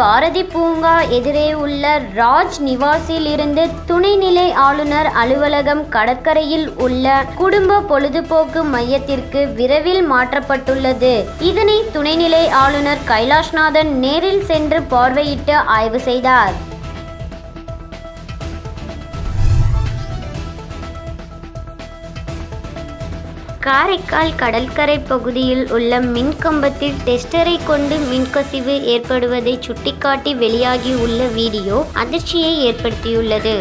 பாரதி பூங்கா எதிரே உள்ள ராஜ் நிவாசில் இருந்து துணைநிலை ஆளுநர் அலுவலகம் கடற்கரையில் உள்ள குடும்ப பொழுதுபோக்கு மையத்திற்கு விரைவில் மாற்றப்பட்டுள்ளது. இதனை துணைநிலை ஆளுநர் கைலாஷ்நாதன் நேரில் சென்று பார்வையிட்டு ஆய்வு செய்தார். காரைக்கால் கடற்கரை பகுதியில் உள்ள மின்கம்பத்தில் டெஸ்டரை கொண்டு மின்கசிவு ஏற்படுவதை சுட்டிக்காட்டி வெளியாகி உள்ள வீடியோ அதிர்ச்சியை ஏற்படுத்தியுள்ளது.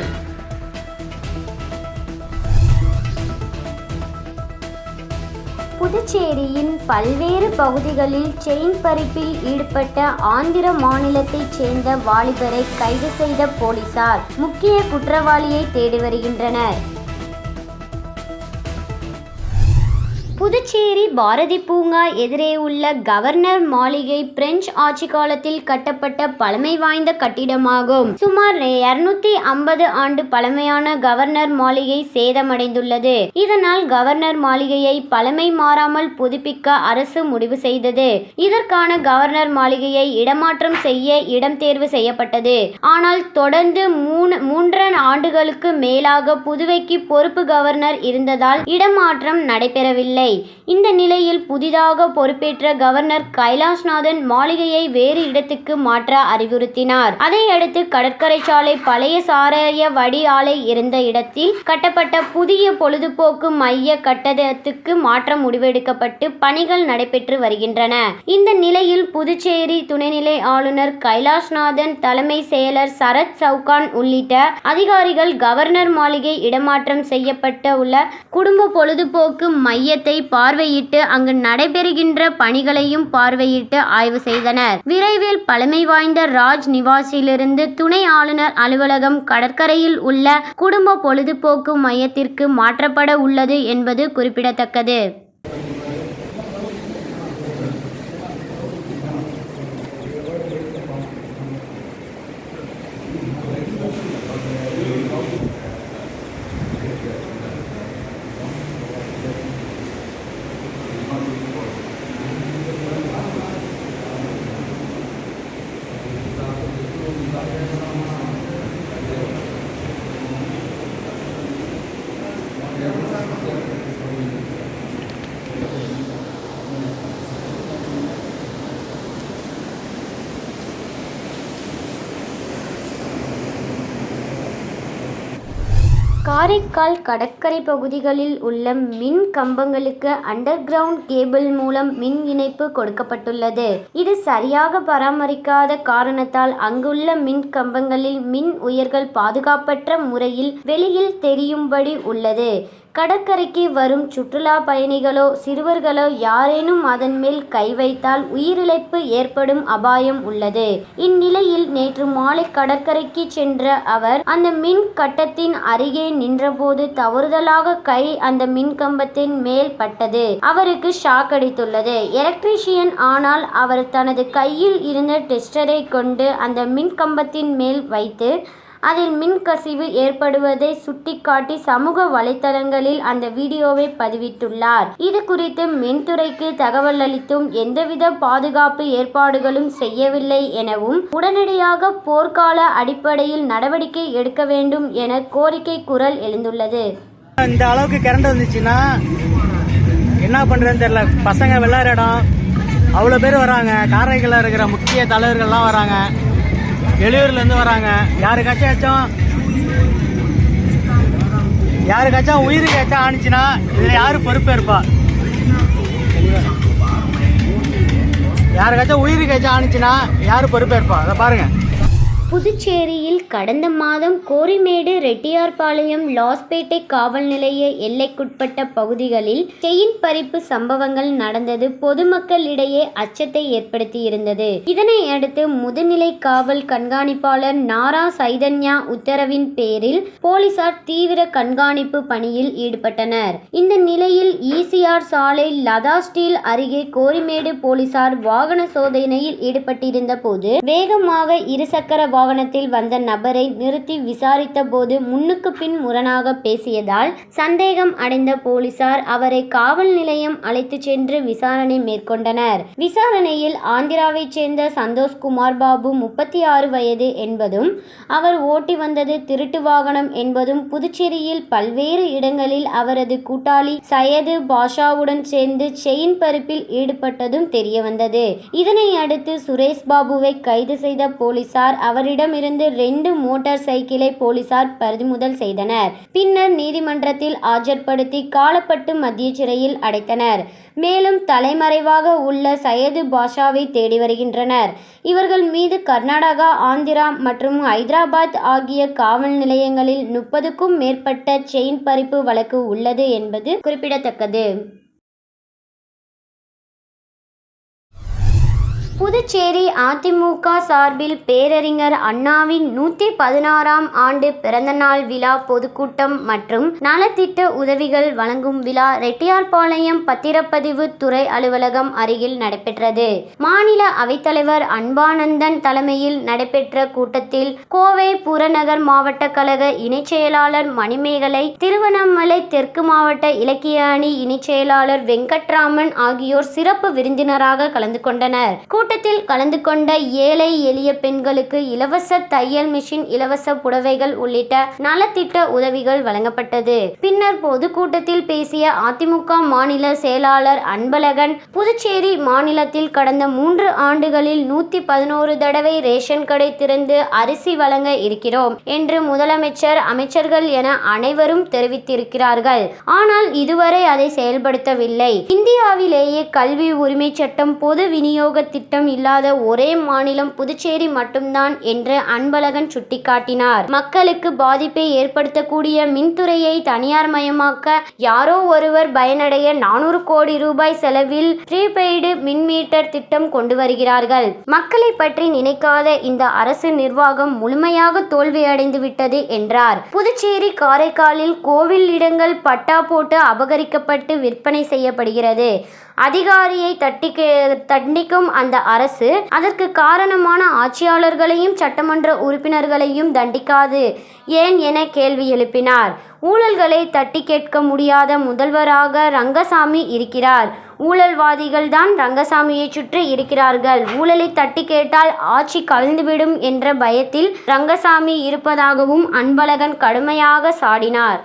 புதுச்சேரியின் பல்வேறு பகுதிகளில் செயின் பறிப்பில் ஈடுபட்ட ஆந்திர மாநிலத்தைச் சேர்ந்த வாலிபரை கைது செய்த போலீசார் முக்கிய குற்றவாளியை தேடி வருகின்றனர். புதுச்சேரி பாரதி பூங்கா எதிரே உள்ள கவர்னர் மாளிகை பிரெஞ்சு ஆட்சி காலத்தில் கட்டப்பட்ட பழமை வாய்ந்த கட்டிடமாகும். சுமார் இருநூத்தி ஐம்பது ஆண்டு பழமையான கவர்னர் மாளிகை சேதமடைந்துள்ளது. இதனால் கவர்னர் மாளிகையை பழமை மாறாமல் புதுப்பிக்க அரசு முடிவு செய்தது. இதற்கான கவர்னர் மாளிகையை இடமாற்றம் செய்ய இடம் தேர்வு செய்யப்பட்டது. ஆனால் தொடர்ந்து மூணு மூன்று ஆண்டுகளுக்கு மேலாக புதுவைக்கு பொறுப்பு கவர்னர் இருந்ததால் இடமாற்றம் நடைபெறவில்லை. இந்த நிலையில் புதிதாக பொறுப்பேற்ற கவர்னர் கைலாஷ்நாதன் மாளிகையை வேறு இடத்துக்கு மாற்ற அறிவுறுத்தினார். அதையடுத்து கடற்கரை சாலை பழைய சாராய வடி ஆலை இருந்த இடத்தில் கட்டப்பட்ட புதிய பொழுதுபோக்கு மைய கட்டடத்துக்கு மாற்ற முடிவெடுக்கப்பட்டு பணிகள் நடைபெற்று வருகின்றன. இந்த நிலையில் புதுச்சேரி துணைநிலை ஆளுநர் கைலாஷ்நாதன் தலைமை செயலர் சரத் சவுகான் உள்ளிட்ட அதிகாரிகள் கவர்னர் மாளிகை இடமாற்றம் செய்யப்பட்ட உள்ள குடும்ப பொழுதுபோக்கு மையத்தை பார்வையிட்டு அங்கு நடைபெறுகின்ற பணிகளையும் பார்வையிட்டு ஆய்வு செய்தனர். விரைவில் பழமை வாய்ந்த ராஜ் நிவாசிலிருந்து துணை ஆளுநர் அலுவலகம் கடற்கரையில் உள்ள குடும்ப பொழுதுபோக்கு மையத்திற்கு மாற்றப்பட உள்ளது என்பது குறிப்பிடத்தக்கது. காரைக்கால் கடற்கரை பகுதிகளில் உள்ள மின் கம்பங்களுக்கு அண்டர் கிரவுண்ட் கேபிள் மூலம் மின் இணைப்பு கொடுக்கப்பட்டுள்ளது. இது சரியாக பராமரிக்காத காரணத்தால் அங்குள்ள மின் கம்பங்களில் மின் உயர்கள் பாதுகாப்பற்ற முறையில் வெளியில் தெரியும்படி உள்ளது. கடற்கரைக்கு வரும் சுற்றுலா பயணிகளோ சிறுவர்களோ யாரேனும் அதன் மேல் கை வைத்தால் உயிரிழப்பு ஏற்படும் அபாயம் உள்ளது. இந்நிலையில் நேற்று மாலை கடற்கரைக்கு சென்ற அவர் அந்த மின் கட்டத்தின் அருகே நின்றபோது தவறுதலாக கை அந்த மின் கம்பத்தின் மேல் பட்டது. அவருக்கு ஷாக் அடித்துள்ளது. எலக்ட்ரீஷியன் ஆனால் அவர் தனது கையில் இருந்த டெஸ்டரை கொண்டு அந்த மின் கம்பத்தின் மேல் வைத்து அதில் மின் கசிவு ஏற்படுவதை சுட்டிக்காட்டி சமூக வலைத்தளங்களில் அந்த வீடியோவை பதிவிட்டுள்ளார். இது குறித்து மின்துறைக்கு தகவல் அளித்தும் எந்தவித பாதுகாப்பு ஏற்பாடுகளும் செய்யவில்லை எனவும் உடனடியாக போர்க்கால அடிப்படையில் நடவடிக்கை எடுக்க வேண்டும் என கோரிக்கை குரல் எழுந்துள்ளது. இந்த அளவுக்கு கரண்ட் வந்துச்சுன்னா என்ன பண்றதுன்னு தெரியல. பசங்க விளையாடுற இடம். அவ்வளோ பேர் வராங்க. காரைக்காலில் இருக்கிற முக்கிய தலைவர்கள்லாம் வராங்க. வெளியூர்ல இருந்து வராங்க. யாருக்காச்சும் ஏச்சும் யாருக்காச்சும் உயிருக்கு ஏச்சா ஆனிச்சுன்னா இதுல யாரு பொறுப்பேற்பா? யாருக்காச்சும் உயிருக்கு ஏச்சும் ஆனிச்சுன்னா யாரு பொறுப்பேற்பா? அதை பாருங்க. புதுச்சேரியில் கடந்த மாதம் கோரிமேடு ரெட்டியார்பாளையம் லாஸ்பேட்டை காவல் நிலைய எல்லைக்குட்பட்ட பகுதிகளில் செயின் பறிப்பு சம்பவங்கள் நடந்தது. பொதுமக்களிடையே அச்சத்தை ஏற்படுத்தியிருந்தது. இதனை அடுத்து முதுநிலை காவல் கண்காணிப்பாளர் நாரா சைதன்யா உத்தரவின் பேரில் போலீசார் தீவிர கண்காணிப்பு பணியில் ஈடுபட்டனர். இந்த நிலையில் ஈசிஆர் சாலை லதா ஸ்டீல் அருகே கோரிமேடு போலீசார் வாகன சோதனையில் ஈடுபட்டிருந்த போது வேகமாக இருசக்கர வாகனத்தில் வந்த நபரை நிறுத்தி விசாரித்த போது முன்னுக்கு பின் முரணாக பேசியதால் சந்தேகம் அடைந்த போலீசார் அவரை காவல் நிலையம் அழைத்து சென்று விசாரணை மேற்கொண்டனர். விசாரணையில் ஆந்திராவைச் சேர்ந்த சந்தோஷ்குமார் பாபு முப்பத்தி ஆறு வயது என்பதும் அவர் ஓட்டி வந்தது திருட்டு வாகனம் என்பதும் புதுச்சேரியில் பல்வேறு இடங்களில் அவரது கூட்டாளி சையது பாஷாவுடன் சேர்ந்து செயின் பறிப்பில் ஈடுபட்டதும் தெரியவந்தது. இதனை அடுத்து சுரேஷ் பாபுவை கைது செய்த போலீசார் அவர் அவரிடமிருந்து ரெண்டு மோட்டார் சைக்கிளை போலீசார் பறிமுதல் செய்தனர். பின்னர் நீதிமன்றத்தில் ஆஜர்படுத்தி காலப்பட்டு மத்திய சிறையில் அடைத்தனர். மேலும் தலைமறைவாக உள்ள சையது பாஷாவை தேடி வருகின்றனர். இவர்கள் மீது கர்நாடகா ஆந்திரா மற்றும் ஹைதராபாத் ஆகிய காவல் நிலையங்களில் முப்பதுக்கும் மேற்பட்ட செயின் பறிப்பு வழக்கு உள்ளது என்பது குறிப்பிடத்தக்கது. புதுச்சேரி அதிமுக சார்பில் பேரறிஞர் அண்ணாவின் நூற்றி பதினாறாம் ஆண்டு பிறந்தநாள் விழா பொதுக்கூட்டம் மற்றும் நலத்திட்ட உதவிகள் வழங்கும் விழா ரெட்டியார்பாளையம் பத்திரப்பதிவு துறை அலுவலகம் அருகில் நடைபெற்றது. மாநில அவைத்தலைவர் அன்பானந்தன் தலைமையில் நடைபெற்ற கூட்டத்தில் கோவை புறநகர் மாவட்ட கழக இணைச் செயலாளர் மணிமேகலை திருவண்ணாமலை தெற்கு மாவட்ட இலக்கிய அணி இணைச் செயலாளர் வெங்கட்ராமன் ஆகியோர் சிறப்பு விருந்தினராக கலந்து கொண்டனர். கூட்டத்தில் கலந்து கொண்ட ஏழை எளிய பெண்களுக்கு இலவச தையல் மிஷின் இலவச புடவைகள் உள்ளிட்ட நலத்திட்ட உதவிகள் வழங்கப்பட்டது. பின்னர் பொதுக்கூட்டத்தில் பேசிய அதிமுக மாநில செயலாளர் அன்பழகன் புதுச்சேரி மாநிலத்தில் கடந்த மூன்று ஆண்டுகளில் நூத்தி பதினோரு தடவை ரேஷன் கடை திறந்து அரிசி வழங்க இருக்கிறோம் என்று முதலமைச்சர் அமைச்சர்கள் என அனைவரும் தெரிவித்திருக்கிறார்கள். ஆனால் இதுவரை அதை செயல்படுத்தவில்லை. இந்தியாவிலேயே கல்வி உரிமை சட்டம் பொது விநியோக திட்டம் இல்லாத ஒரே மாநிலம் புதுச்சேரி மட்டும்தான் என்று அன்பழகன் சுட்டிக்காட்டினார். மக்களுக்கு பாதிப்பை ஏற்படுத்தக்கூடிய மின்துறையை தனியார் மயமாக்க யாரோ ஒருவர் பயனடைய நானூறு கோடி ரூபாய் செலவில் ப்ரீபெய்டு மின் மீட்டர் திட்டம் கொண்டு வருகிறார்கள். மக்களை பற்றி நினைக்காத இந்த அரசு நிர்வாகம் முழுமையாக தோல்வியடைந்து விட்டது என்றார். புதுச்சேரி காரைக்காலில் கோவில் இடங்கள் பட்டா போட்டு அபகரிக்கப்பட்டு விற்பனை செய்யப்படுகிறது. அதிகாரியை தட்டி தண்டிக்கும் அந்த அரசு அதற்கு காரணமான ஆட்சியாளர்களையும் சட்டமன்ற உறுப்பினர்களையும் தண்டிக்காது ஏன் என கேள்வி எழுப்பினார். ஊழல்களை தட்டி கேட்க முடியாத முதல்வராக ரங்கசாமி இருக்கிறார். ஊழல்வாதிகள் தான் ரங்கசாமியை சுற்றி இருக்கிறார்கள். ஊழலை தட்டி கேட்டால் ஆட்சி கவிழ்ந்துவிடும் என்ற பயத்தில் ரங்கசாமி இருப்பதாகவும் அன்பழகன் கடுமையாக சாடினார்.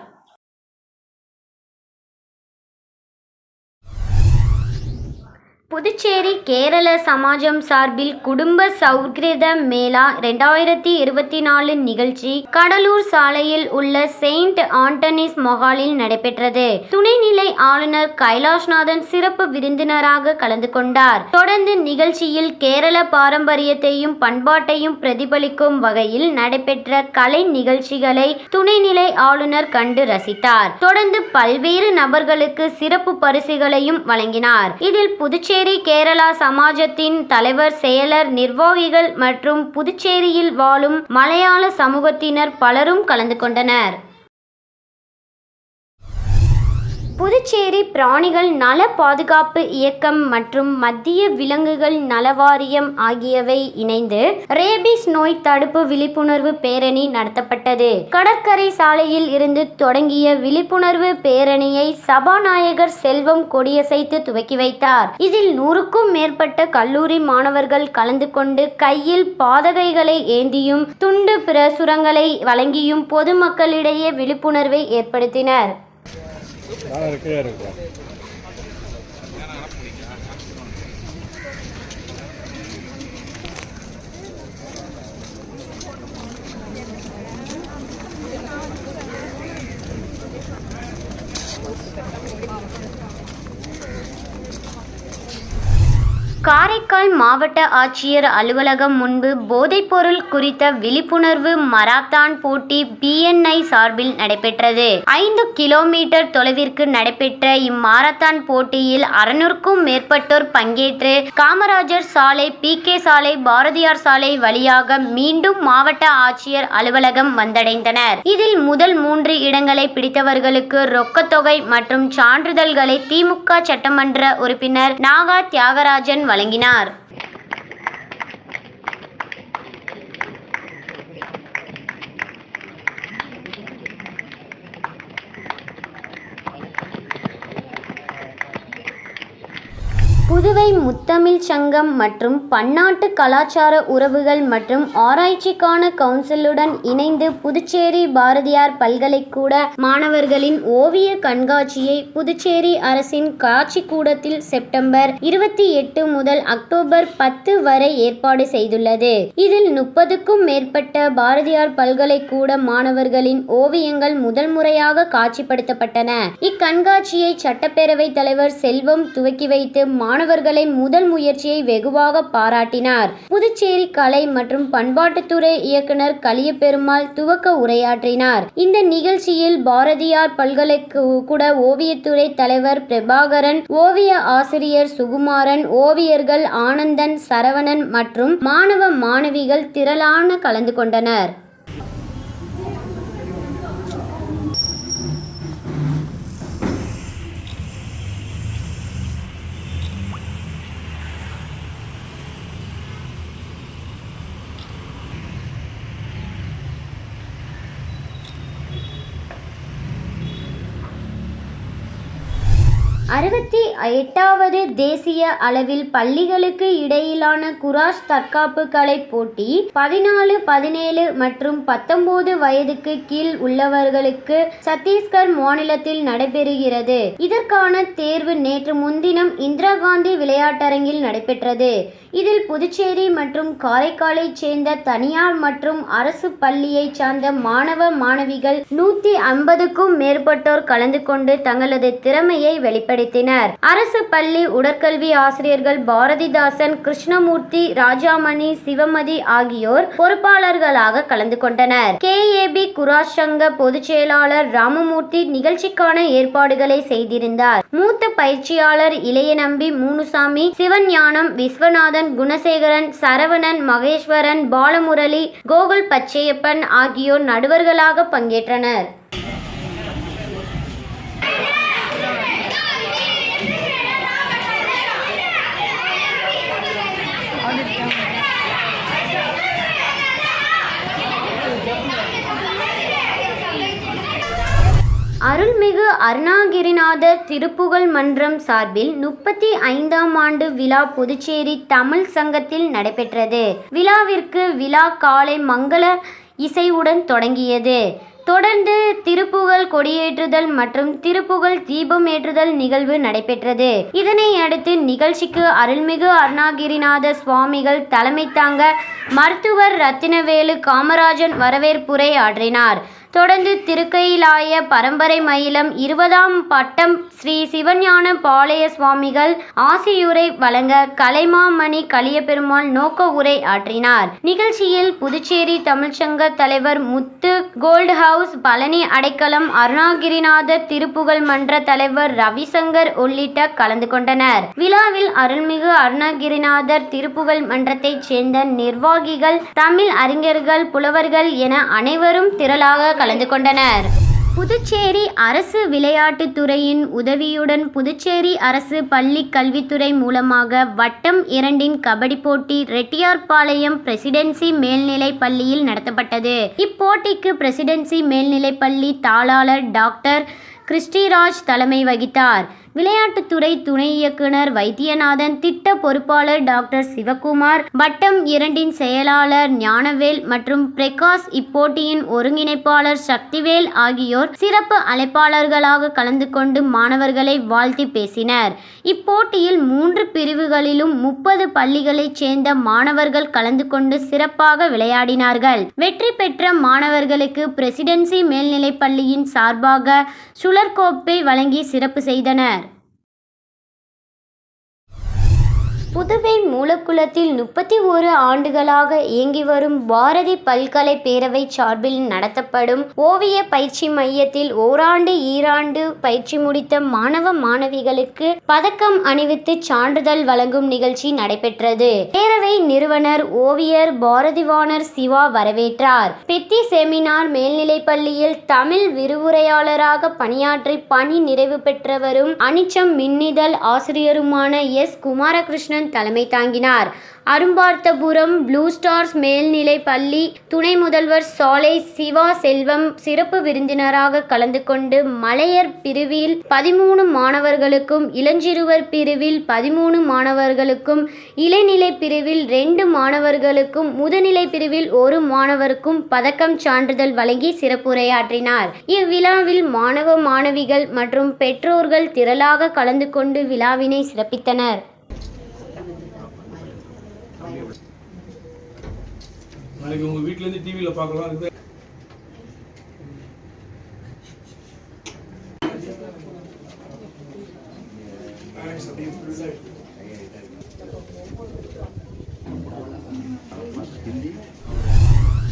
புதுச்சேரி கேரள சமாஜம் சார்பில் குடும்ப சௌகிருத மேளா ரெண்டாயிரத்தி இருபத்தி நாலு நிகழ்ச்சி கடலூர் சாலையில் உள்ள செயின்ட் ஆண்டனிஸ் மொஹாலில் நடைபெற்றது. துணைநிலை ஆளுநர் கைலாஷ்நாதன் சிறப்பு விருந்தினராக கலந்து கொண்டார். தொடர்ந்து நிகழ்ச்சியில் கேரள பாரம்பரியத்தையும் பண்பாட்டையும் பிரதிபலிக்கும் வகையில் நடைபெற்ற கலை நிகழ்ச்சிகளை துணைநிலை ஆளுநர் கண்டு ரசித்தார். தொடர்ந்து பல்வேறு நபர்களுக்கு சிறப்பு பரிசுகளையும் வழங்கினார். இதில் புதுச்சேரி கேரளா சமாஜத்தின் தலைவர் செயலர் நிர்வாகிகள் மற்றும் புதுச்சேரியில் வாழும் மலையாள சமூகத்தினர் பலரும் கலந்து கொண்டனர். புதுச்சேரி பிராணிகள் நல பாதுகாப்பு இயக்கம் மற்றும் மத்திய விலங்குகள் நல வாரியம் ஆகியவை இணைந்து ரேபிஸ் நோய் தடுப்பு விழிப்புணர்வு பேரணி நடத்தப்பட்டது. கடற்கரை சாலையில் இருந்து தொடங்கிய விழிப்புணர்வு பேரணியை சபாநாயகர் செல்வம் கொடியசைத்து துவக்கி வைத்தார். இதில் நூறுக்கும் மேற்பட்ட கல்லூரி மாணவர்கள் கலந்து கொண்டு கையில் பாதகைகளை ஏந்தியும் துண்டு பிரசுரங்களை வழங்கியும் பொதுமக்களிடையே விழிப்புணர்வை ஏற்படுத்தினர். நல்லா இருக்கவே இருக்கும் காரைக்கால் மாவட்ட ஆட்சியர் அலுவலகம் முன்பு போதைப்பொருள் குறித்த விழிப்புணர்வு மராத்தான் போட்டி பிஎன்ஐ சார்பில் நடைபெற்றது. ஐந்து கிலோமீட்டர் தொலைவிற்கு நடைபெற்ற இம்மாரத்தான் போட்டியில் அறுநூறுக்கும் மேற்பட்டோர் பங்கேற்று காமராஜர் சாலை பி கே சாலை பாரதியார் சாலை வழியாக மீண்டும் மாவட்ட ஆட்சியர் அலுவலகம் வந்தடைந்தனர். இதில் முதல் மூன்று இடங்களை பிடித்தவர்களுக்கு ரொக்கத்தொகை மற்றும் சான்றிதழ்களை திமுக சட்டமன்ற உறுப்பினர் நாகா தியாகராஜன் வழங்கினார். புதுவை முத்தமிழ் சங்கம் மற்றும் பன்னாட்டு கலாச்சார உறவுகள் மற்றும் ஆராய்ச்சிக்கான கவுன்சிலுடன் இணைந்து புதுச்சேரி பாரதியார் பல்கலைக்கூட மாணவர்களின் ஓவிய கண்காட்சியை புதுச்சேரி அரசின் காட்சிக்கூடத்தில் செப்டம்பர் இருபத்தி எட்டு முதல் அக்டோபர் பத்து வரை ஏற்பாடு செய்துள்ளது. இதில் முப்பதுக்கும் மேற்பட்ட பாரதியார் பல்கலைக்கூட மாணவர்களின் ஓவியங்கள் முதல் முறையாக காட்சிப்படுத்தப்பட்டன. இக்கண்காட்சியை சட்டப்பேரவை தலைவர் செல்வம் துவக்கி வைத்து மாணவர்களின் முதல் முயற்சியை வெகுவாக பாராட்டினார். புதுச்சேரி கலை மற்றும் பண்பாட்டுத்துறை இயக்குனர் கலியபெருமாள் துவக்க உரையாற்றினார். இந்த நிகழ்ச்சியில் பாரதியார் பல்கலைக்கூட ஓவியத்துறை தலைவர் பிரபாகரன் ஓவிய ஆசிரியர் சுகுமாரன் ஓவியர்கள் ஆனந்தன் சரவணன் மற்றும் மாணவ மாணவிகள் திரளான கலந்து கொண்டனர். எட்டாவது தேசிய அளவில் பள்ளிகளுக்கு இடையிலான குராஷ் தற்காப்பு கலை போட்டி பதினாலு பதினேழு மற்றும் பத்தொன்பது வயதுக்கு கீழ் உள்ளவர்களுக்கு சத்தீஸ்கர் மாநிலத்தில் நடைபெறுகிறது. இதற்கான தேர்வு நேற்று முன்தினம் இந்திரா காந்தி விளையாட்டரங்கில் நடைபெற்றது. இதில் புதுச்சேரி மற்றும் காரைக்காலைச் சேர்ந்த தனியார் மற்றும் அரசு பள்ளியைச் சார்ந்த மாணவ மாணவிகள் நூத்தி ஐம்பதுக்கும் மேற்பட்டோர் கலந்து கொண்டு தங்களது திறமையை வெளிப்படுத்தினர். அரசு பள்ளி உடற்கல்வி ஆசிரியர்கள் பாரதிதாசன் கிருஷ்ணமூர்த்தி ராஜாமணி சிவமதி ஆகியோர் பொறுப்பாளர்களாக கலந்து கொண்டனர். கேஏபி குராஷ் சங்க பொதுச் செயலாளர் ராமமூர்த்தி நிகழ்ச்சிக்கான ஏற்பாடுகளை செய்திருந்தார். மூத்த பயிற்சியாளர் இளையநம்பி மூனுசாமி சிவஞானம் விஸ்வநாதன் குணசேகரன் சரவணன் மகேஸ்வரன் பாலமுரளி கோகுல் பச்சையப்பன் ஆகியோர் நடுவர்களாக பங்கேற்றனர். அருள்மிகு அருணாகிரிநாதர் திருப்புகழ் மன்றம் சார்பில் முப்பத்தி ஐந்தாம் ஆண்டு விழா புதுச்சேரி தமிழ் சங்கத்தில் நடைபெற்றது. விழாவிற்கு விழா காலை மங்கள இசையுடன் தொடங்கியது. தொடர்ந்து திருப்புகழ் கொடியேற்றுதல் மற்றும் திருப்புகழ் தீபம் ஏற்றுதல் நிகழ்வு நடைபெற்றது. இதனை அடுத்து நிகழ்ச்சிக்கு அருள்மிகு அருணாகிரிநாத சுவாமிகள் தலைமை தாங்க மருத்துவர் ரத்தினவேலு காமராஜன் வரவேற்புரை ஆற்றினார். தொடர்ந்து திருக்கையிலாய பரம்பரை மயிலம் இருபதாம் பட்டம் ஸ்ரீ சிவஞான பாளைய சுவாமிகள் ஆசியுரை வழங்க கலைமாமணி கலியபெருமாள் நோக்க உரை ஆற்றினார். நிகழ்ச்சியில் புதுச்சேரி தமிழ்ச்சங்க தலைவர் முத்து கோல்ட் ஹவுஸ் பழனி அடைக்கலம் அருணாகிரிநாதர் திருப்புகழ் மன்ற தலைவர் ரவிசங்கர் உள்ளிட்ட கலந்து கொண்டனர். விழாவில் அருள்மிகு அருணாகிரிநாதர் திருப்புகழ் மன்றத்தைச் சேர்ந்த நிர்வாகிகள் தமிழ் அறிஞர்கள் புலவர்கள் என அனைவரும் திரளாக கலந்து கொண்டனர். புதுச்சேரி அரசு விளையாட்டுத்துறையின் உதவியுடன் புதுச்சேரி அரசு பள்ளி கல்வித்துறை மூலமாக வட்டம் இரண்டின் கபடி போட்டி ரெட்டியார்பாளையம் பிரசிடென்சி மேல்நிலை பள்ளியில் நடத்தப்பட்டது. இப்போட்டிக்கு பிரசிடென்சி மேல்நிலை பள்ளி தாளாளர் டாக்டர் கிறிஸ்டிராஜ் தலைமை வகித்தார். விளையாட்டுத்துறை துணை இயக்குனர் வைத்தியநாதன் திட்ட பொறுப்பாளர் டாக்டர் சிவகுமார் வட்டம் இரண்டின் செயலாளர் ஞானவேல் மற்றும் பிரகாஷ் இப்போட்டியின் ஒருங்கிணைப்பாளர் சக்திவேல் ஆகியோர் சிறப்பு அழைப்பாளர்களாக கலந்து கொண்டு மாணவர்களை வாழ்த்தி பேசினர். இப்போட்டியில் மூன்று பிரிவுகளிலும் முப்பது பள்ளிகளைச் சேர்ந்த மாணவர்கள் கலந்து கொண்டு சிறப்பாக விளையாடினார்கள். வெற்றி பெற்ற மாணவர்களுக்கு பிரசிடென்சி மேல்நிலைப் பள்ளியின் சார்பாக சுழற்கோப்பை வழங்கி சிறப்பு செய்தனர். புதுவை மூலக்குளத்தில் முப்பத்தி ஓரு ஆண்டுகளாக இயங்கி வரும் பாரதி பல்கலை பேரவை சார்பில் நடத்தப்படும் ஓவிய பயிற்சி மையத்தில் ஓராண்டு ஈராண்டு பயிற்சி முடித்த மாணவ மாணவிகளுக்கு பதக்கம் அணிவித்து சான்றிதழ் வழங்கும் நிகழ்ச்சி நடைபெற்றது. பேரவை நிறுவனர் ஓவியர் பாரதிவாணர் சிவா வரவேற்றார். பெத்தி செமினார் மேல்நிலைப்பள்ளியில் தமிழ் விரிவுரையாளராக பணியாற்றி பணி நிறைவு பெற்றவரும் அனிச்சம் மின்னிதழ் ஆசிரியருமான எஸ். குமாரகிருஷ்ணன் தலைமை தலைமை தாங்கினார். அரும்பார்த்தபுரம் ப்ளூ ஸ்டார்ஸ் மேல்நிலை பள்ளி துணை முதல்வர் சாலை சிவா செல்வம் சிறப்பு விருந்தினராக கலந்து கொண்டு மலையர் பிரிவில் பதிமூணு மாணவர்களுக்கும் இளஞ்சிறுவர் பிரிவில் பதிமூணு மாணவர்களுக்கும் இளநிலை பிரிவில் ரெண்டு மாணவர்களுக்கும் முதுநிலை பிரிவில் ஒரு மாணவருக்கும் பதக்கம் சான்றிதழ் வழங்கி சிறப்புரையாற்றினார். இவ்விழாவில் மாணவ மாணவிகள் மற்றும் பெற்றோர்கள் திரளாக கலந்து கொண்டு விழாவினை சிறப்பித்தனர். நாளைக்கு உங்க வீட்ல இருந்து டிவில பார்க்கலாம். இது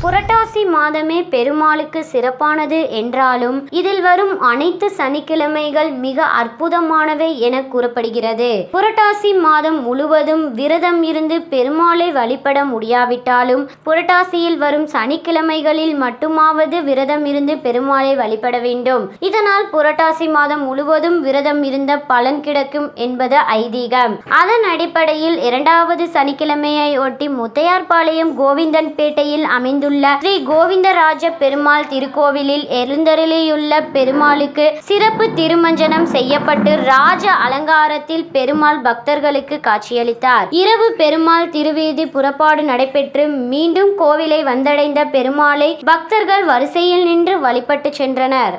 புரட்டாசி மாதமே பெருமாளுக்கு சிறப்பானது என்றாலும் இதில் வரும் அனைத்து சனிக்கிழமைகள் மிக அற்புதமானவை என கூறப்படுகிறது. புரட்டாசி மாதம் முழுவதும் விரதம் இருந்து பெருமாளை வழிபட முடியாவிட்டாலும் புரட்டாசியில் வரும் சனிக்கிழமைகளில் மட்டுமாவது விரதம் இருந்து பெருமாளை வழிபட வேண்டும். இதனால் புரட்டாசி மாதம் முழுவதும் விரதம் இருந்த பலன் கிடைக்கும் என்பது ஐதீகம். அதன் அடிப்படையில் இரண்டாவது சனிக்கிழமையை ஒட்டி முத்தையார்பாளையம் கோவிந்தன்பேட்டையில் அமைந்துள்ள ஸ்ரீ கோவிந்தராஜ பெருமாள் திருக்கோவிலில் எழுந்தருளியுள்ள பெருமாளுக்கு சிறப்பு திருமஞ்சனம் செய்யப்பட்டு ராஜ அலங்காரத்தில் பெருமாள் பக்தர்களுக்கு காட்சியளித்தார். இரவு பெருமாள் திருவீதி புறப்பாடு நடைபெற்று மீண்டும் கோவிலை வந்தடைந்த பெருமாளை பக்தர்கள் வரிசையில் நின்று வழிபட்டு சென்றனர்.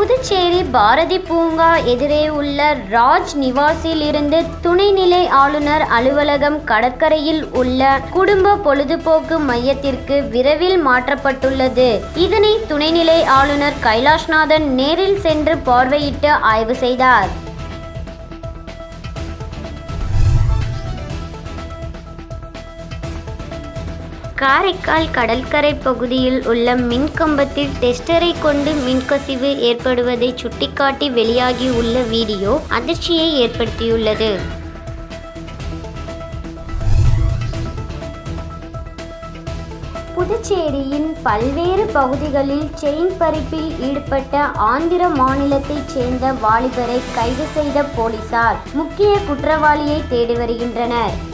புதுச்சேரி பாரதி பூங்கா எதிரே உள்ள ராஜ் நிவாசில் இருந்து துணைநிலை ஆளுநர் அலுவலகம் கடற்கரையில் உள்ள குடும்ப பொழுதுபோக்கு மையத்திற்கு விரைவில் மாற்றப்பட்டுள்ளது. இதனை துணைநிலை ஆளுநர் கைலாஷ்நாதன் நேரில் சென்று பார்வையிட்டு ஆய்வு செய்தார். காரைக்கால் கடற்கரை பகுதியில் உள்ள மின்கம்பத்தில் டெஸ்டரை கொண்டு மின்கசிவு ஏற்படுவதை சுட்டிக்காட்டி வெளியாகி உள்ள வீடியோ அதிர்ச்சியை ஏற்படுத்தியுள்ளது. புதுச்சேரியின் பல்வேறு பகுதிகளில் செயின் பறிப்பில் ஈடுபட்ட ஆந்திர மாநிலத்தைச் சேர்ந்த வாலிபரை கைது செய்த போலீசார் முக்கிய குற்றவாளியை தேடி வருகின்றனர்.